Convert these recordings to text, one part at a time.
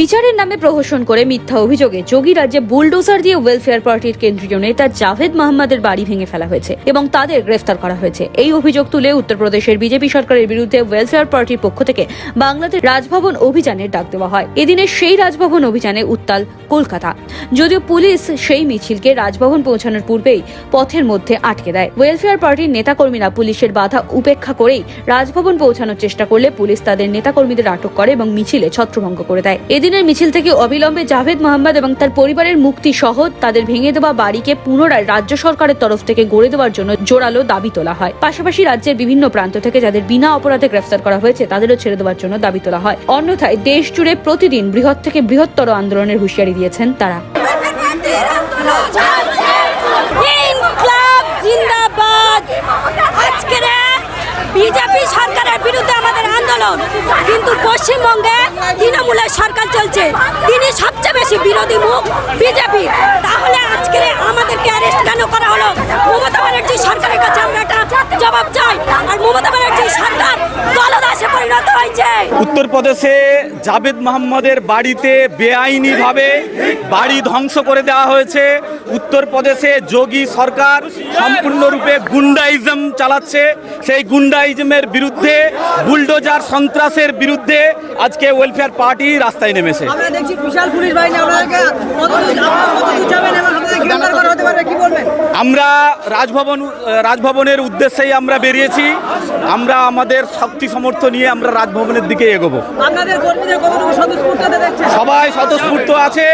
বিচারের নামে প্রহসন করে মিথ্যা অভিযোগে যোগী রাজ্যে বুলডোজার দিয়ে ওয়েলফেয়ার পার্টির কেন্দ্রীয় নেতা জাভেদ মাহমুদের বাড়ি ভেঙে ফেলা হয়েছে এবং তাদের গ্রেফতার করা হয়েছে। এই অভিযোগ তুলে উত্তরপ্রদেশের বিজেপি সরকারের বিরুদ্ধে ওয়েলফেয়ার পার্টির পক্ষ থেকে বাংলাদেশ রাজভবন অভিযানের ডাক দেওয়া হয়। এদিনের সেই রাজভবন অভিযানে উত্তাল কলকাতা। যদিও পুলিশ সেই মিছিলকে রাজভবন পৌঁছানোর পূর্বেই পথের মধ্যে আটকে দেয়। ওয়েলফেয়ার পার্টির নেতাকর্মীরা পুলিশের বাধা উপেক্ষা করেই রাজভবন পৌঁছানোর চেষ্টা করলে পুলিশ তাদের নেতাকর্মীদের আটক করে এবং মিছিলে ছত্রভঙ্গ করে দেয়। এদিনের মিছিল থেকে অবিলম্বে জাভেদ মোহাম্মদ এবং তার পরিবারের মুক্তি সহ তাদের ভেঙে দেওয়া বাড়িকে পুনরায় রাজ্য সরকারের তরফ থেকে গড়ে দেওয়ার জন্য জোরালো দাবি তোলা হয়। পাশাপাশি রাজ্যের বিভিন্ন প্রান্ত থেকে যাদের বিনা অপরাধে গ্রেফতার করা হয়েছে, তাদেরও ছেড়ে দেওয়ার জন্য দাবি তোলা হয়। অন্যথায় দেশ জুড়ে প্রতিদিন বৃহৎ থেকে বৃহত্তর আন্দোলনের হুঁশিয়ারি দিয়েছেন তারা। বিজেপি সরকারের বিরুদ্ধে আমাদের আন্দোলন। কিন্তু পশ্চিমবঙ্গে তৃণমূলের সরকার চলছে। তিনি সবচেয়ে বেশি বিরোধী মুখ বিজেপি তাহলে আজকে আমাদেরকে অ্যারেস্ট কেন করা হলো? মমতা ব্যানার্জি সরকারের কাছে আমরা একটা জবাব চাই। আর মমতা ব্যানার্জি পরিণত হয়েছে। উত্তরপ্রদেশে জাভেদ মোহাম্মদের বাড়িতে বেআইনিভাবে বাড়ি ধ্বংস করে দেওয়া হয়েছে। উত্তরপ্রদেশে যোগী সরকার সম্পূর্ণরূপে গুন্ডাইজম চালাচ্ছে। সেই গুন্ডাইজমের বিরুদ্ধে বুলডোজার সন্ত্রাসের বিরুদ্ধে আজকে ওয়েলফেয়ার পার্টি রাস্তায় নেমেছে। আমরা দেখছি বিশাল পুলিশ বাহিনী আমরা রাজভবন রাজভবনের উদ্দেশ্যেই আমরা বেরিয়েছি। আমরা আমাদের শক্তি সমর্থ নিয়ে আমরা রাজভবনের দিকে এগোবো। সবাই স্বতঃস্ফূর্ত আছে।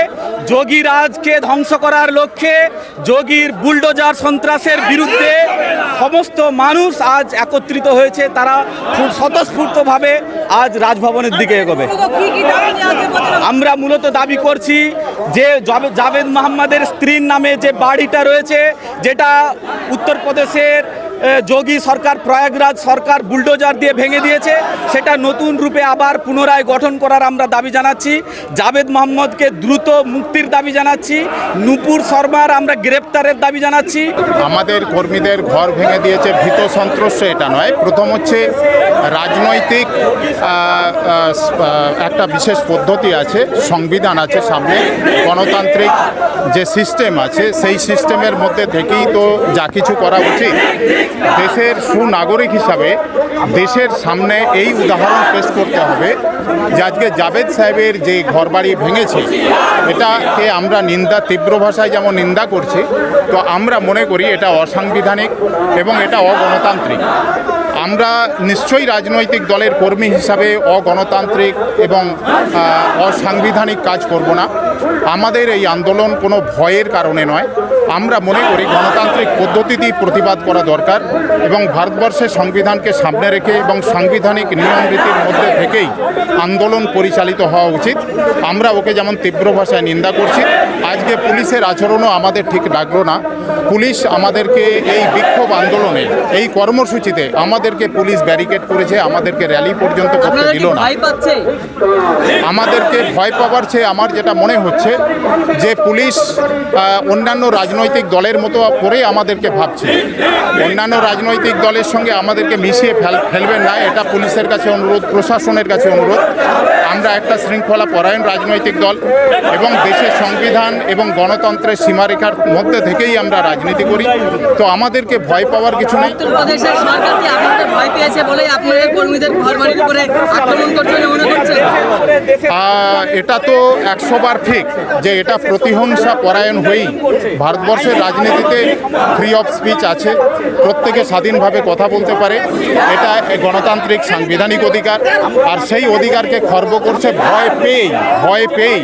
যোগী রাজকে ধ্বংস করার লক্ষ্যে যোগীর বুলডোজার সন্ত্রাসের বিরুদ্ধে সমস্ত মানুষ আজ একত্রিত হয়েছে তারা খুব স্বতঃস্ফূর্তভাবে আজ রাজভবনের দিকে এগোবে? আমরা মূলত দাবি করছি যে জাভে- জাভেদ মাহমুদের স্ত্রীর নামে যে বাড়িটা রয়েছে, যেটা উত্তরপ্রদেশের যোগী সরকার, প্রয়াগরাজ সরকার বুলডোজার দিয়ে ভেঙে দিয়েছে। সেটা নতুন রূপে আবার পুনরায় গঠন করার আমরা দাবি জানাচ্ছি। জাভেদ মোহাম্মদকে দ্রুত মুক্তির দাবি জানাচ্ছি। নূপুর শর্মার আমরা গ্রেপ্তারের দাবি জানাচ্ছি। আমাদের কর্মীদের ঘর ভেঙে দিয়েছে, ভীত সন্ত্রস্ত এটা নয়। প্রথম হচ্ছে রাজনৈতিক একটা বিশেষ পদ্ধতি আছে, সংবিধান আছে সামনে। গণতান্ত্রিক যে সিস্টেম আছে, সেই সিস্টেমের মধ্যে থেকেই তো যা কিছু করা উচিত। দেশের সুনাগরিক হিসাবে দেশের সামনে এই উদাহরণ পেশ করতে হবে যে আজকে জাভেদ সাহেবের যে ঘরবাড়ি ভেঙেছে, এটাকে আমরা নিন্দা, তীব্র ভাষায় যেমন নিন্দা করছি, তো আমরা মনে করি এটা অসাংবিধানিক এবং এটা অগণতান্ত্রিক। আমরা নিশ্চয়ই রাজনৈতিক দলের কর্মী হিসাবে অগণতান্ত্রিক এবং অসাংবিধানিক কাজ করব না। আমাদের এই আন্দোলন কোনো ভয়ের কারণে নয়। আমরা মনে করি গণতান্ত্রিক পদ্ধতিতেই প্রতিবাদ করা দরকার এবং ভারতবর্ষের সংবিধানকে সামনে রেখে এবং সাংবিধানিক নিয়ম রীতির মধ্যে থেকেই আন্দোলন পরিচালিত হওয়া উচিত। আমরা ওকে যেমন তীব্র ভাষায় নিন্দা করছি আজকে পুলিশের আচরণও আমাদের ঠিক লাগল না। পুলিশ আমাদেরকে এই বিক্ষোভ আন্দোলনে এই কর্মসূচিতে আমাদেরকে পুলিশ ব্যারিকেড করেছে আমাদেরকে র্যালি পর্যন্ত করতে দিল না। আমাদেরকে ভয় পাওয়ার চেয়ে আমার যেটা মনে হচ্ছে যে পুলিশ অন্যান্য রাজনৈতিক দলের মতো করে আমাদেরকে ভাবছে। অন্যান্য রাজনৈতিক দলের সঙ্গে আমাদেরকে মিশিয়ে ফেল ফেলবেন না এটা পুলিশের কাছে অনুরোধ প্রশাসনের কাছে অনুরোধ। আমরা একটা শৃঙ্খলা পরায়ণ রাজনৈতিক দল এবং দেশের সংবিধান এবং গণতন্ত্রের সীমারেখার মধ্যে থেকেই আমরা রাজনীতি করি। তো আমাদেরকে ভয় পাওয়ার কিছু নেই। এটা তো একশো বার ঠিক যে এটা প্রতিহিংসা পরায়ণ হয়েই ভারতবর্ষের রাজনীতিতে ফ্রি অফ স্পিচ আছে। প্রত্যেকে স্বাধীনভাবে কথা বলতে পারে। এটা গণতান্ত্রিক সাংবিধানিক অধিকার। আর সেই অধিকারকে খর্ব করছে, ভয় পেয়েই ভয় পেয়েই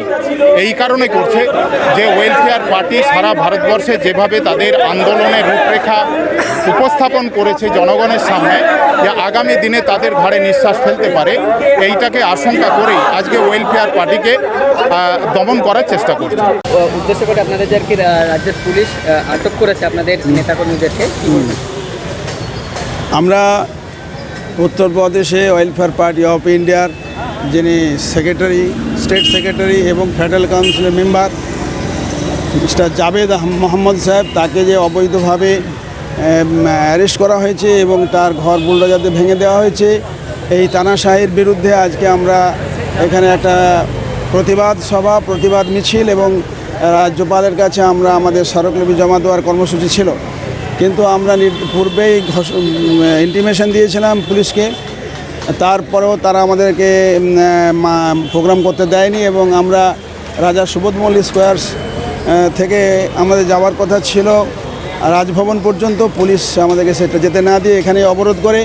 এই কারণে করছে যে ওয়েলফেয়ার পার্টি সারা ভারতবর্ষে যেভাবে তাদের আন্দোলনের রূপরেখা উপস্থাপন করেছে জনগণের সামনে যে আগামী দিনে তাদের ঘাড়ে নিঃশ্বাস ফেলতে পারে এইটাকে আশঙ্কা করেই আজকে ওয়েলফেয়ার পার্টিকে দমন করার চেষ্টা করছে। উদ্দেশ্য করে আপনাদেরকে রা- রাজ্যের পুলিশ আটক করেছে আপনাদের নেতাকর্মীদেরকে। আমরা উত্তরপ্রদেশে ওয়েলফেয়ার পার্টি অফ ইন্ডিয়ার যিনি সেক্রেটারি স্টেট সেক্রেটারি এবং ফেডারেল কাউন্সিলের মেম্বার মিস্টার জাভেদ মোহাম্মদ সাহেব তাকে যে অবৈধভাবে অ্যারেস্ট করা হয়েছে এবং তার ঘর বুলডোজারতে ভেঙে দেওয়া হয়েছে। এই তানাশাহির বিরুদ্ধে আজকে আমরা এখানে একটা প্রতিবাদ সভা, প্রতিবাদ মিছিল এবং রাজ্যপালের কাছে আমরা আমাদের স্মারকলিপি জমা দেওয়ার কর্মসূচি ছিল। কিন্তু আমরা পূর্বেই ইন্টিমেশন দিয়েছিলাম পুলিশকে। তারপরেও তারা আমাদেরকে প্রোগ্রাম করতে দেয়নি এবং আমরা রাজা সুবোধ মল্লিক স্কোয়ার্স থেকে আমাদের যাওয়ার কথা ছিল। রাজভবন পর্যন্ত পুলিশ আমাদেরকে সেটা যেতে না দিয়ে এখানে অবরোধ করে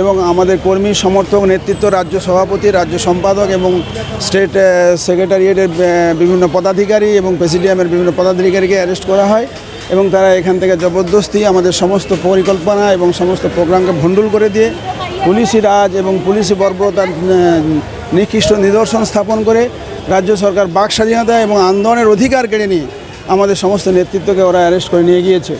এবং আমাদের কর্মী, সমর্থক, নেতৃত্ব, রাজ্য সভাপতি, রাজ্য সম্পাদক এবং স্টেট সেক্রেটারিয়েটের বিভিন্ন পদাধিকারী এবং প্রেসিডিয়ামের বিভিন্ন পদাধিকারীকে অ্যারেস্ট করা হয় এবং তারা এখান থেকে জবরদস্তি আমাদের সমস্ত পরিকল্পনা এবং সমস্ত প্রোগ্রামকে ভণ্ডুল করে দিয়ে পুলিশি রাজ এবং পুলিশি বর্বরতার নিকৃষ্ট নিদর্শন স্থাপন করে রাজ্য সরকার বাক স্বাধীনতা এবং আন্দোলনের অধিকার কেড়ে নিয়ে আমাদের সমস্ত নেতৃত্বকে ওরা অ্যারেস্ট করে নিয়ে গিয়েছে।